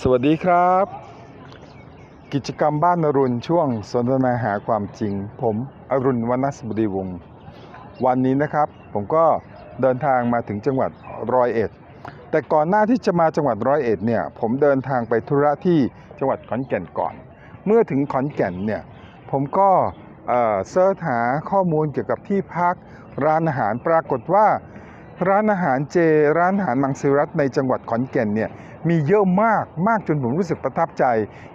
สวัสดีครับ กิจกรรมบ้านอรุณช่วงสนทนาหาความจริง ผมอรุณวรรณสบดีวงศ์วันนี้นะครับ ผมก็เดินทางมาถึงจังหวัดร้อยเอ็ด แต่ก่อนหน้าที่จะมาจังหวัดร้อยเอ็ดเนี่ย ผมเดินทางไปธุระที่จังหวัดขอนแก่นก่อน เมื่อถึงขอนแก่นเนี่ย ผมก็เสิร์ชหาข้อมูลเกี่ยวกับที่พักร้านอาหารปรากฏว่า ร้านอาหารเจ ร้านอาหารมังสวิรัตในจังหวัดขอนแก่นเนี่ยมีเยอะมากมากจนผมรู้สึกประทับใจ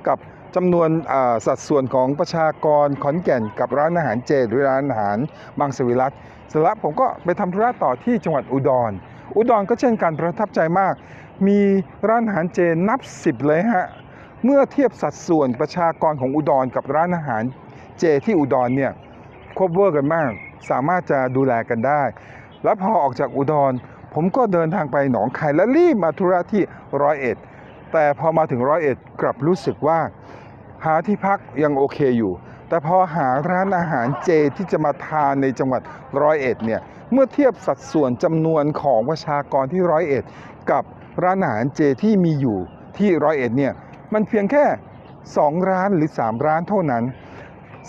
กับจำนวนสัดส่วนของประชากรขอนแก่น กับร้านอาหารเจ หรือร้านอาหารมังสวิรัตเสร็จแล้วผมก็ไปทำธุระต่อที่จังหวัดอุดร อุดรก็เช่นกันประทับใจมาก มีร้านอาหารเจนับสิบเลยฮะเมื่อเทียบสัดส่วนประชากรของอุดรกับร้านอาหารเจที่อุดรเนี่ยครบเวอร์กันมาก สามารถจะดูแลกันได้ แล้วพอออกจากอุดร ผมก็เดินทางไปหนองคายและรีบมาธุระที่ร้อยเอ็ดแต่พอมาถึงร้อยเอ็ดกลับรู้สึกว่า หาที่พักยังโอเคอยู่ แต่พอหาร้านอาหารเจที่จะมาทานในจังหวัดร้อยเอ็ดเนี่ยเมื่อเทียบสัดส่วนจำนวนของประชากรที่ร้อยเอ็ดกับร้านอาหารเจที่มีอยู่ที่ร้อยเอ็ดเนี่ยมันเพียงแค่ 2 ร้านหรือ 3 ร้านเท่านั้น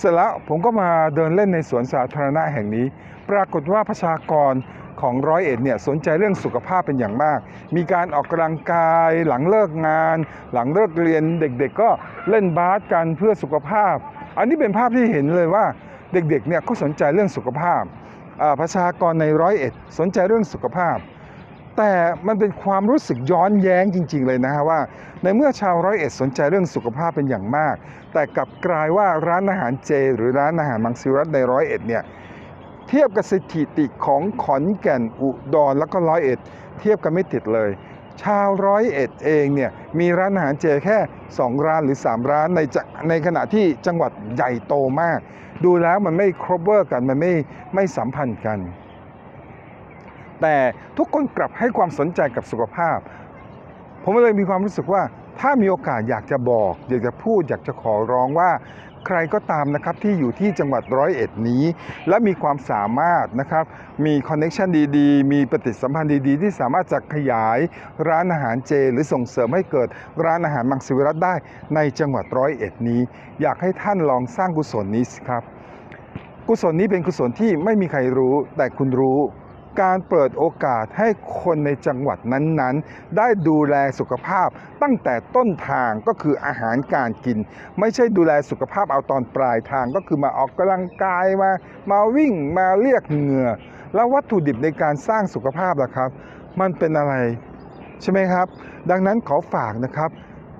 เสร็จแล้วผมก็มาเดินเล่นในสวนสาธารณะแห่งนี้ ปรากฏว่าประชากรของร้อยเอ็ดเนี่ยสนใจเรื่องสุขภาพเป็นอย่างมาก มีการออกกำลังกายหลังเลิกงาน หลังเลิกเรียนเด็กๆ ก็เล่นบาสกันเพื่อสุขภาพ อันนี้เป็นภาพที่เห็นเลยว่าเด็กๆเนี่ยเขาสนใจเรื่องสุขภาพประชากรในร้อยเอ็ดสนใจเรื่องสุขภาพ แต่มันเป็นความรู้สึกย้อนแย้งจริง ๆ เลยนะฮะว่า ในเมื่อชาวร้อยเอ็ดสนใจเรื่องสุขภาพเป็นอย่างมาก แต่กลับกลายว่าร้านอาหารเจ หรือร้านอาหารมังสวิรัตในร้อยเอ็ดเนี่ยเทียบกับสถิติของขอนแก่นอุดรแล้วก็ร้อยเอ็ดเทียบกันไม่ติดเลย ชาวร้อยเอ็ดเองเนี่ยมีร้านอาหารเจแค่ 2 ร้านหรือ 3 ร้านในในขณะที่จังหวัดใหญ่โตมาก ดูแล้วมันไม่ครบเวอร์กันมันไม่ไม่สัมพันธ์กัน แต่ทุกคนกลับให้ความสนใจกับสุขภาพ ผมเลยมีความรู้สึกว่าถ้ามีโอกาสอยากจะบอก อยากจะพูดอยากจะขอร้องว่าใครก็ตามนะครับที่อยู่ที่จังหวัดร้อยเอ็ดนี้ และมีความสามารถนะครับ มีคอนเน็ชันดีๆ มีปฏิสัมพันธ์ดีๆ ที่สามารถจะขยายร้านอาหารเจ หรือส่งเสริมให้เกิดร้านอาหารมังสวิรัตได้ในจังหวัดร้อยเอ็ดนี้ อยากให้ท่านลองสร้างกุศลนี้สิครับ กุศลนี้เป็นกุศลที่ไม่มีใครรู้แต่คุณรู้ การเปิดโอกาสให้คนในจังหวัดนั้นๆ ได้ดูแลสุขภาพตั้งแต่ต้นทางก็คืออาหารการกิน ไม่ใช่ดูแลสุขภาพเอาตอนปลายทางก็คือมาออกกำลังกายมามาวิ่งมาเรียกเหงื่อ แล้ววัตถุดิบในการสร้างสุขภาพล่ะครับ มันเป็นอะไรใช่ไหมครับ ดังนั้นขอฝากนะครับ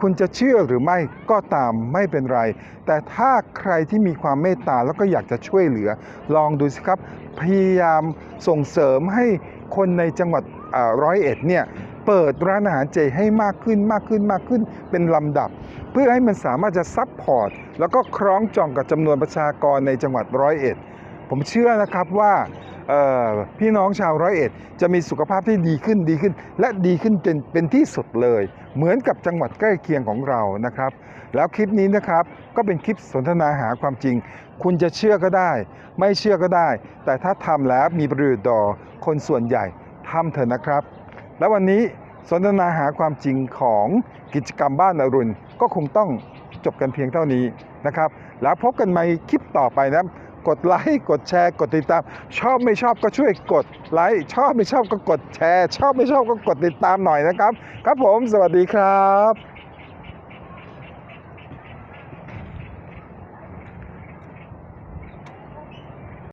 คุณจะเชื่อหรือไม่ก็ตามไม่เป็นไร แต่ถ้าใครที่มีความเมตตาแล้วก็อยากจะช่วยเหลือ ลองดูสิครับ พยายามส่งเสริมให้คนในจังหวัดร้อยเอ็ดเนี่ยเปิดร้านอาหารเจให้มากขึ้นมากขึ้นมากขึ้นเป็นลำดับ เพื่อให้มันสามารถจะซับพอร์ต แล้วก็คล้องจองกับจำนวนประชากรในจังหวัดร้อยเอ็ด ผมเชื่อนะครับว่าพี่น้องชาวร้อยเอ็ดจะมีสุขภาพที่ดีขึ้นดีขึ้น และดีขึ้นเป็นเป็นที่สุดเลย เหมือนกับจังหวัดใกล้เคียงของเรานะครับ แล้วคลิปนี้นะครับก็เป็นคลิปสนทนาหาความจริง คุณจะเชื่อก็ได้ ไม่เชื่อก็ได้ แต่ถ้าทำแล้วมีประโยชน์ต่อคนส่วนใหญ่ทำเถอะนะครับ แล้ววันนี้สนทนาหาความจริงของกิจกรรมบ้านอรุณก็คงต้องจบกันเพียงเท่านี้นะครับ แล้วพบกันใหม่คลิปต่อไปนะครับ กดไลค์กดแชร์กดติดตาม ชอบไม่ชอบก็ช่วยกดไลค์ชอบไม่ชอบก็กดแชร์ ชอบไม่ชอบก็กดติดตามหน่อยนะครับ ครับผมสวัสดีครับ